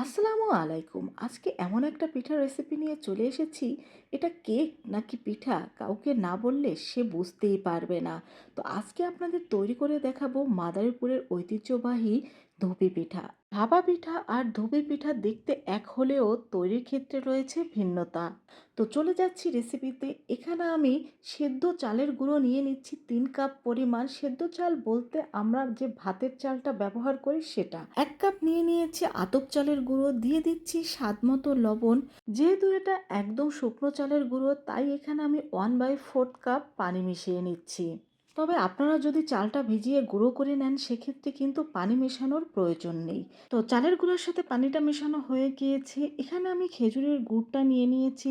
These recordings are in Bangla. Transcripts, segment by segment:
আসসালামু আলাইকুম। আজকে এমন একটা পিঠা রেসিপি নিয়ে চলে এসেছি। এটা কেক নাকি পিঠা? কাউকে না বললে সে বুঝতেই পারবে না। তো আজকে আপনাদের তৈরি করে দেখাবো মাদারীপুরের ঐতিহ্যবাহী ধুপি পিঠা। ভাপা পিঠা আর ধুপি পিঠা দেখতে এক হলেও তৈরির ক্ষেত্রে রয়েছে ভিন্নতা। তো চলে যাচ্ছি রেসিপিতে এখানে আমি সেদ্ধ চালের গুঁড়ো নিয়ে নিচ্ছি তিন কাপ পরিমাণ। সেদ্ধ চাল বলতে আমরা যে ভাতের চালটা ব্যবহার করি সেটা। এক কাপ নিয়ে নিয়েছি আতপ চালের গুঁড়ো। দিয়ে দিচ্ছি স্বাদ মতো লবণ। যেহেতু এটা একদম শুকনো চালের গুঁড়ো, তাই এখানে আমি ওয়ান বাই ফোর্থ কাপ পানি মিশিয়ে নিচ্ছি। তবে আপনারা যদি চালটা ভিজিয়ে গুঁড়ো করে নেন, সেক্ষেত্রে কিন্তু পানি মেশানোর প্রয়োজন নেই। তো চালের গুঁড়োর সাথে পানিটা মেশানো হয়ে গিয়েছে। এখানে আমি খেজুরের গুড়টা নিয়ে নিয়েছি।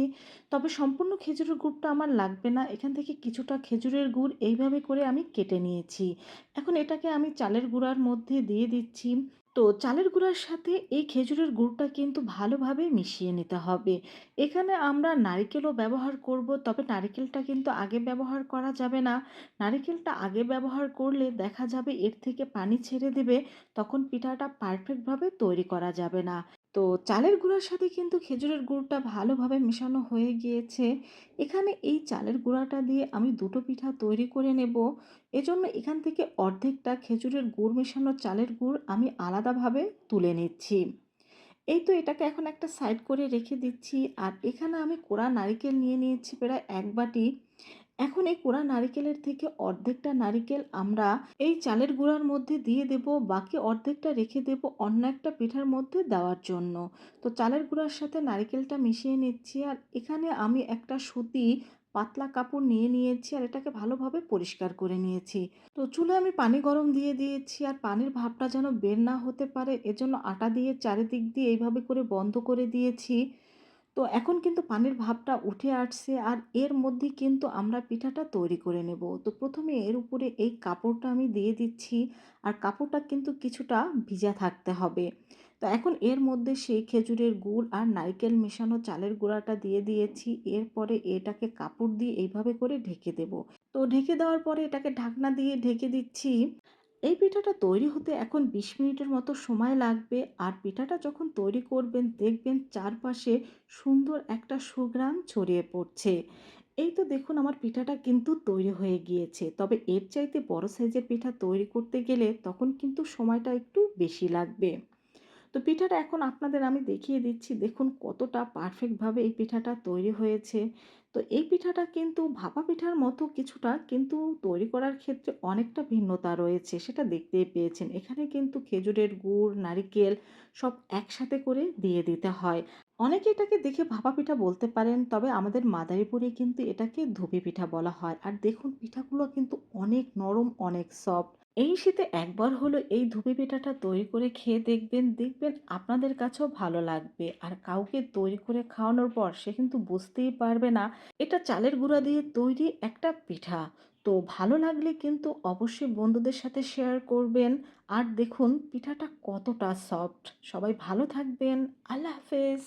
তবে সম্পূর্ণ খেজুরের গুড়টা আমার লাগবে না। এখান থেকে কিছুটা খেজুরের গুড় এইভাবে করে আমি কেটে নিয়েছি। এখন এটাকে আমি চালের গুঁড়ার মধ্যে দিয়ে দিচ্ছি। তো চালের গুঁড়ার সাথে এই খেজুরের গুড়টা কিন্তু ভালোভাবে মিশিয়ে নিতে হবে। এখানে আমরা নারিকেলও ব্যবহার করব, তবে নারিকেলটা কিন্তু আগে ব্যবহার করা যাবে না। নারিকেলটা আগে ব্যবহার করলে দেখা যাবে এর থেকে পানি ছেড়ে দেবে, তখন পিঠাটা পারফেক্টভাবে তৈরি করা যাবে না। তো চালের গুঁড়ার সাথে কিন্তু খেজুরের গুড়টা ভালোভাবে মেশানো হয়ে গিয়েছে। এখানে এই চালের গুঁড়াটা দিয়ে আমি দুটো পিঠা তৈরি করে নেব। এজন্য এখান থেকে অর্ধেকটা খেজুরের গুড় মেশানো চালের গুড় আমি আলাদাভাবে তুলে নিচ্ছি। এই তো এটাকে এখন একটা সাইড করে রেখে দিচ্ছি। আর এখানে আমি কোড়া নারিকেল নিয়ে নিয়েছি প্রায় এক বাটি। এখন এই কোড়া নারিকেলের থেকে অর্ধেকটা নারিকেল আমরা এই চালের গুঁড়ার মধ্যে দিয়ে দেব, বাকি অর্ধেকটা রেখে দেব অন্য একটা পিঠার মধ্যে দেওয়ার জন্য। তো চালের গুঁড়ার সাথে নারিকেলটা মিশিয়ে নিচ্ছি আর এখানে আমি একটা সুতি পাতলা কাপড় নিয়ে নিয়েছি আর এটাকে ভালোভাবে পরিষ্কার করে নিয়েছি। তো চুলে আমি পানি গরম দিয়ে দিয়েছি আর পানির ভাবটা যেন বের না হতে পারে, এজন্য আটা দিয়ে চারিদিক দিয়ে এইভাবে করে বন্ধ করে দিয়েছি। তো এখন কিন্তু পানির ভাবটা উঠে আসছে আর এর মধ্যে কিন্তু আমরা পিঠাটা তৈরি করে নেব। তো প্রথমে এর উপরে এই কাপড়টা আমি দিয়ে দিচ্ছি আর কাপড়টা কিন্তু কিছুটা ভিজা থাকতে হবে। তো এখন এর মধ্যে সেই খেজুরের গুড় আর নারকেল মেশানো চালের গুঁড়াটা দিয়ে দিয়েছি। এরপরে এটাকে কাপড় দিয়ে এইভাবে করে ঢেকে দেব। তো ঢেকে দেওয়ার পরে এটাকে ঢাকনা দিয়ে ঢেকে দিচ্ছি। এই পিঠাটা তৈরি হতে এখন বিশ মিনিটের মতো সময় লাগবে। আর পিঠাটা যখন তৈরি করবেন, দেখবেন চারপাশে সুন্দর একটা সুগ্রাম ছড়িয়ে পড়ছে। এই তো দেখুন আমার পিঠাটা কিন্তু তৈরি হয়ে গিয়েছে। তবে এর চাইতে বড় সাইজের পিঠা তৈরি করতে গেলে তখন কিন্তু সময়টা একটু বেশি লাগবে। তো পিঠাটা এখন আপনাদের আমি দেখিয়ে দিচ্ছি। দেখুন কতটা পারফেক্টভাবে এই পিঠাটা তৈরি হয়েছে। তো এই পিঠাটা কিন্তু ভাপা পিঠার মতো কিছুটা কিন্তু তৈরি করার ক্ষেত্রে অনেকটা ভিন্নতা রয়েছে, সেটা দেখতেই পেয়েছেন। এখানে কিন্তু খেজুরের গুড়, নারিকেল সব একসাথে করে দিয়ে দিতে হয়। অনেকে এটাকে দেখে ভাপা পিঠা বলতে পারেন, তবে আমাদের মাদারীপুরে কিন্তু এটাকে ধুপি পিঠা বলা হয়। আর দেখুন, পিঠাগুলো কিন্তু অনেক নরম, অনেক সফট এই শীতে একবার হলো এই ধুপি পিঠাটা তৈরি করে খেয়ে দেখবেন দেখবেন আপনাদের কাছেও ভালো লাগবে। আর কাউকে তৈরি করে খাওয়ানোর পর সে কিন্তু বুঝতেই পারবে না, এটা চালের গুঁড়া দিয়ে তৈরি একটা পিঠা। তো ভালো লাগলে কিন্তু অবশ্যই বন্ধুদের সাথে শেয়ার করবেন। আর দেখুন, পিঠাটা কতটা সফট সবাই ভালো থাকবেন। আল্লাহ হাফেজ।